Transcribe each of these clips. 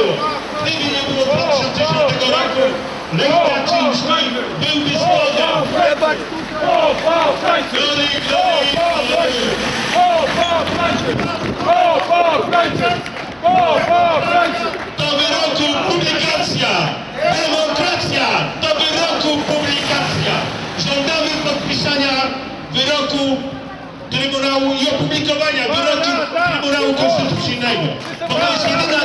było. Gdyby nie było 2010 roku, Lech Kaczyński byłby. Glory, glory, glory. Do wyroku publikacja! Demokracja! Do wyroku publikacja! Żądamy podpisania wyroku Trybunału i opublikowania wyroku Trybunału Konstytucyjnego. Bo to jest jedyna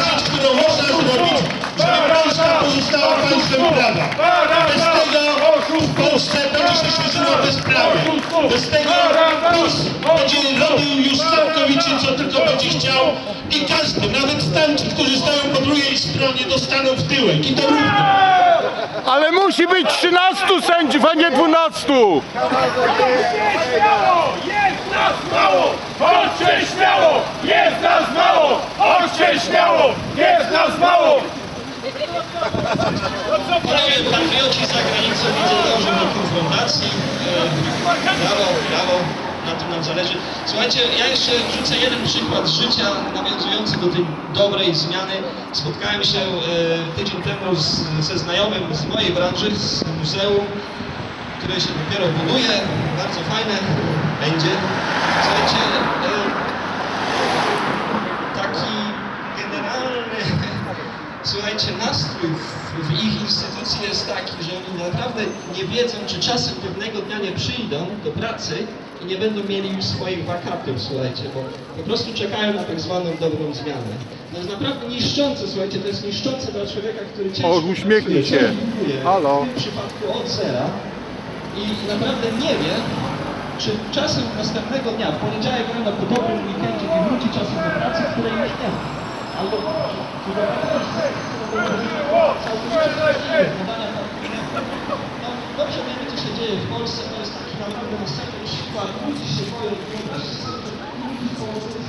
państwem prawa. Bez tego w Polsce będzie się szerzyło bezprawie. Bez tego PiS będzie robił już całkowicie co tylko będzie chciał i każdy, nawet tamci, którzy stoją po drugiej stronie dostaną w tyłek i to równo. Ale musi być 13 sędziów, a nie 12! Jest nas mało! Chodźcie śmiało! Jest nas mało! Chodźcie śmiało! Jest nas mało! Panowie patrioci za granicą widzę dążą do konfrontacji. Brawo, brawo, na tym nam zależy. Słuchajcie, ja jeszcze rzucę jeden przykład życia nawiązujący do tej dobrej zmiany. Spotkałem się e, tydzień temu z, ze znajomym z mojej branży, z muzeum, które się dopiero buduje. Bardzo fajne będzie. Słuchajcie, Słuchajcie, nastrój w, w ich instytucji jest taki, że oni naprawdę nie wiedzą, czy czasem pewnego dnia nie przyjdą do pracy i nie będą mieli już swoich wakatów, słuchajcie, bo po prostu czekają na tak zwaną dobrą zmianę. To jest naprawdę niszczące, słuchajcie, to jest niszczące dla człowieka, który ciężko O, uśmiechnij pracuje, się. dziękuję, Halo. w tym przypadku od zera i naprawdę nie wie, czy czasem następnego dnia, w poniedziałek rano po dobrym weekendzie nie wróci czasem do pracy, której już nie ma. Dobrze wiemy, co się dzieje w Polsce, to jest taki naprawdę masakra, już chyba ludzi się boją, ludzi położonych